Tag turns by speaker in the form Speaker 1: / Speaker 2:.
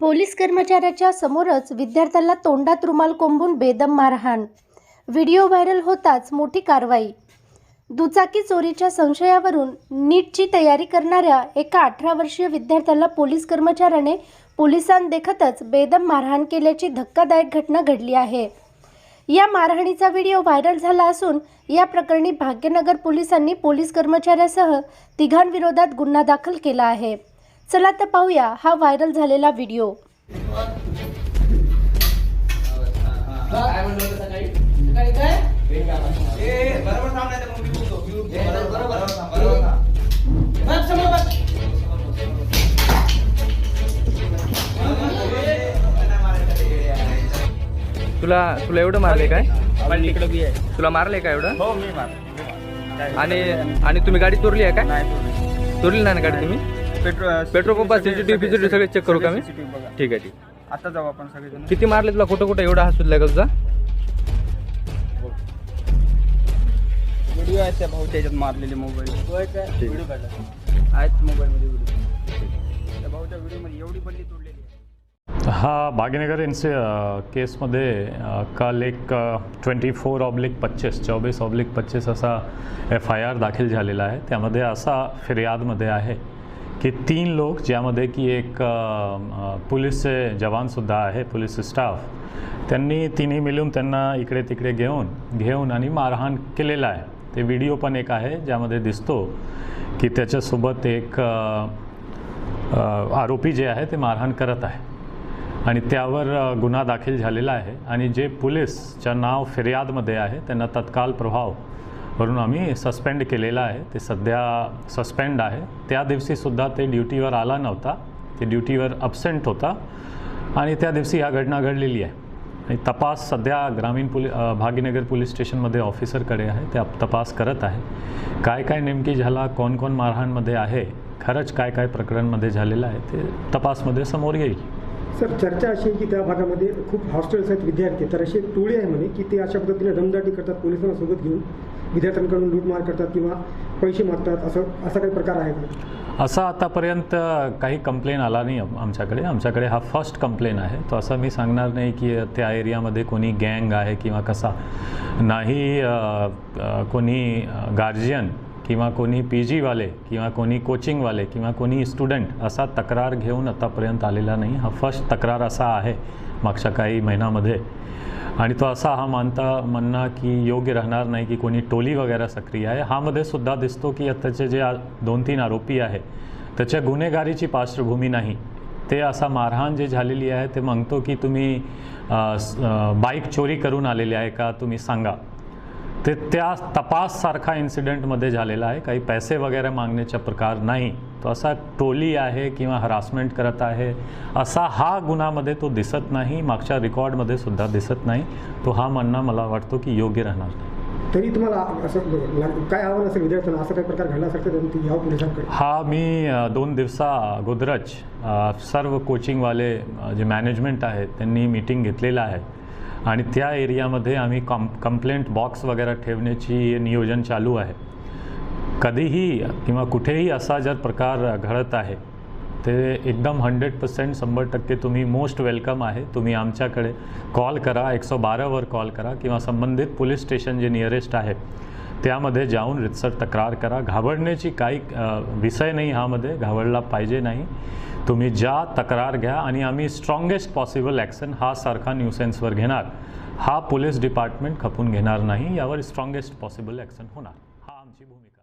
Speaker 1: Police कर्मचाऱ्याच्या समोरच विद्यार्थ्याला तोंडात रुमाल कोंबून बेदम मारहाण. व्हिडिओ व्हायरल होताच मोठी कारवाई. दुचाकी चोरीच्या संशयावरून नीटची तयारी करणाऱ्या एका अठरा वर्षीय विद्यार्थ्याला पोलीस कर्मचाऱ्याने पोलिसांदेखतच बेदम मारहाण केल्याची धक्कादायक घटना घडली आहे. या मारहाणीचा व्हिडिओ व्हायरल झाला असून या प्रकरणी भाग्यनगर पोलिसांनी पोलीस कर्मचाऱ्यासह तिघांविरोधात गुन्हा दाखल केला आहे. चला तर पाहूया हा व्हायरल झालेला व्हिडिओ.
Speaker 2: तुला तुला एवढं मारले काय? तुला मारले का एवढं?
Speaker 3: हो मी मार
Speaker 2: आणि आणि तुम्ही गाडी चोरली आहे काय? चोरली नाही ना गाडी तुम्ही?
Speaker 3: नाही. पेट्रोल
Speaker 2: पंपात CCTV फिसीटीव्ही सगळे check करू का मी?
Speaker 3: CCTV बघा.
Speaker 2: ठीक आहे ठीक.
Speaker 3: आता जाऊ आपण सगळेजण.
Speaker 2: किती मारले तुला? कुठं कुठं? एवढा हात सुचला का तुझा?
Speaker 3: व्हिडिओ आहेत त्या भाऊ त्याच्यात मारलेले मोबाईल
Speaker 2: ठीक.
Speaker 3: व्हिडिओ काढला आहेत मोबाईलमध्ये व्हिडिओ त्या भाऊच्या व्हिडिओमध्ये एवढी बल्ली तोडलेली आहे.
Speaker 4: हा भाग्यनगर इन्सि अ, केसमध्ये अ, काल एक ट्वेंटी फोर ऑब्लिक पच्चीस चोवीस ऑब्लिक पच्चीस असा एफ आय आर दाखल झालेला आहे. त्यामध्ये असा फिर्यादमध्ये आहे. की तीन लोक ज्यामध्ये की एक पोलीसचे जवानसुद्धा आहे पोलीस स्टाफ. त्यांनी तिन्ही मिळून त्यांना इकडे तिकडे घेऊन घेऊन आणि मारहाण केलेला आहे. ते व्हिडिओ पण एक आहे ज्यामध्ये दिसतो की त्याच्यासोबत एक आरोपी जे आहे ते मारहाण करत आहे. आणि त्यावर गुन्हा दाखल झालेला आहे. आणि जे पोलीसच्या नाव फिर्यादमध्ये आहे त्यांना तत्काल प्रभाव वरून आम्ही सस्पेंड केलेलं आहे. ते सध्या सस्पेंड आहे. त्या दिवशीसुद्धा ते ड्युटीवर आला नव्हता. ते ड्युटीवर अब्सेंट होता. आणि त्या दिवशी या घटना घडलेली आहे. आणि तपास सध्या ग्रामीण पोलि अ, भाग्यनगर पोलीस स्टेशनमध्ये ऑफिसरकडे आहे. ते तपास करत आहे. काय काय नेमकी झाला? कोण कोण मारहाणमध्ये आहे? खरंच काय काय प्रकरणमध्ये झालेलं आहे? ते तपासमध्ये समोर येईल.
Speaker 5: सर चर्चा अशी आहे की त्या भागामध्ये खूप हॉस्टेल्स आहेत विद्यार्थी तर अशी एक टोळी आहे म्हणे की ते अशा पद्धतीने दमदाटी करतात पोलिसांना सोबत घेऊन. विद्यार्थ्यांकडून लूटमार करतात किंवा पैसे मागतात असं असा काही प्रकार आहे का?
Speaker 4: असा आतापर्यंत काही कंप्लेन आला नाही आमच्याकडे. आमच्याकडे हा फर्स्ट कंप्लेन आहे. तो असं मी सांगणार नाही की त्या एरियामध्ये कोणी गँग आहे किंवा कसा. नाही कोणी गार्जियन किंवा कोणी पी जीवाले किंवा कोणी कोचिंगवाले किंवा कोणी स्टुडंट असा तक्रार घेऊन आतापर्यंत आलेला नाही. हा फर्स्ट तक्रार असा आहे मागच्या काही महिन्यामध्ये. आणि तो असा हा मानता म्हणणं की योग्य राहणार नाही की कोणी टोली वगैरे सक्रिय आहे. हामध्ये सुद्धा दिसतो की त्याचे जे दोन तीन आरोपी आहे त्याच्या गुन्हेगारीची पार्श्वभूमी नाही. ते असा मारहाण जे झालेली आहे ते म्हणतो की तुम्ही बाईक चोरी करून आलेले आहे का तुम्ही सांगा. ते त्या तपाससारखा इन्सिडेंटमध्ये झालेला आहे. काही पैसे वगैरे मागण्याचा प्रकार नाही. तो असा टोली आहे किंवा हरासमेंट करत आहे. असा हा गुन्हामध्ये तो दिसत नाही. मागच्या रेकॉर्डमध्ये सुद्धा दिसत नाही. तो हा म्हणणं मला वाटतो की योग्य राहणार नाही.
Speaker 5: तरी तुम्हाला असं काय आव्हान असेल विद्यार्थ्यांना असं काही प्रकार घडला असेल
Speaker 4: हा मी दोन दिवसा अगोदरच सर्व कोचिंगवाले जे मॅनेजमेंट आहे त्यांनी मीटिंग घेतलेलं आहे. आणि त्या एरियामध्ये आम्ही कॉम कंप्लेंट बॉक्स वगैरे ठेवण्याची नियोजन चालू आहे. कधीही किंवा कुठेही असा जर प्रकार घडत आहे ते एकदम हंड्रेड पर्सेंट शंभर टक्के तुम्ही मोस्ट वेलकम आहे. तुम्ही आमच्याकडे कॉल करा एकशे बारावर कॉल करा किंवा संबंधित पोलीस स्टेशन जे नियरेस्ट आहे त्यामध्ये जाऊन रितसर तक्रार करा. घाबरण्याची काही विषय नाही ह्यामध्ये. घाबरला पाहिजे नाही. तुम्ही ज्या तक्रार घ्या आणि आम्ही स्ट्रॉंगेस्ट पॉसिबल ॲक्शन हा सारखा न्यूसेन्सवर घेणार. हा पोलीस डिपार्टमेंट खपून घेणार नाही. यावर स्ट्रॉंगेस्ट पॉसिबल ॲक्शन होणार. हा आमची भूमिका.